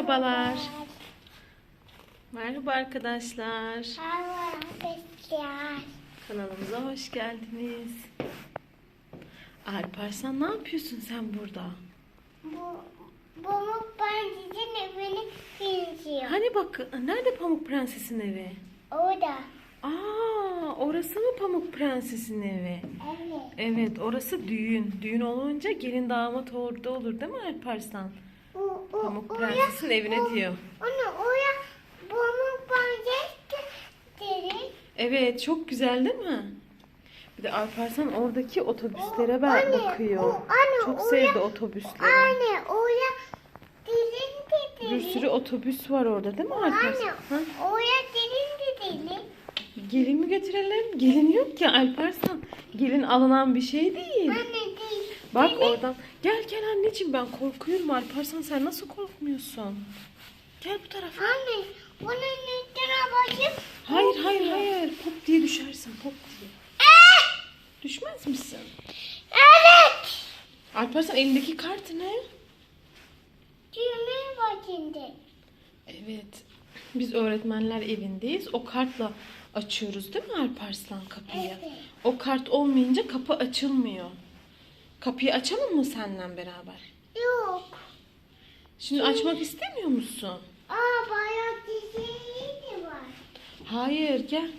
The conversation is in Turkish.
Merhabalar. Merhaba arkadaşlar. Merhaba arkadaşlar. Kanalımıza hoş geldiniz. Alparslan ne yapıyorsun sen burada? Bu Pamuk Prenses'in evini geziyor. Hani bak nerede Pamuk Prenses'in evi? Orada. Aa, orası mı Pamuk Prenses'in evi? Evet. Evet, orası düğün. Düğün olunca gelin damat orada olur değil mi Alparslan? Bu, Pamuk Prenses'in evine diyor. Onu oraya Pamuk Prenses. Evet, çok güzel değil mi? Bir de Alparslan oradaki otobüslere ben Anne, bakıyor. o- anne, çok oraya- sevdi otobüsleri. Anne oraya dilin Bir dedi. sürü otobüs var orada değil mi Alparslan? Anne Ha? oraya dilin dedi. Gelin mi götürelim? Gelin yok ki Alparslan. Gelin alınan bir şey değil. Anne değil. Bak oradan. Gel gel anneciğim ben korkuyorum Alparslan sen nasıl korkmuyorsun? Gel bu tarafa. Anne bunun üstüne basıp Hayır hayır hayır. Pop diye düşersin pop diye. Düşmez misin? Evet. Alparslan elindeki kart ne? Düğme başında. Evet. Biz öğretmenler evindeyiz. O kartla açıyoruz değil mi Alparslan kapıyı? Evet. O kart olmayınca kapı açılmıyor. Kapıyı açalım mı seninle beraber? Yok. Şimdi açmak istemiyor musun? Aa bayağı çiçeği de var. Hayır gel.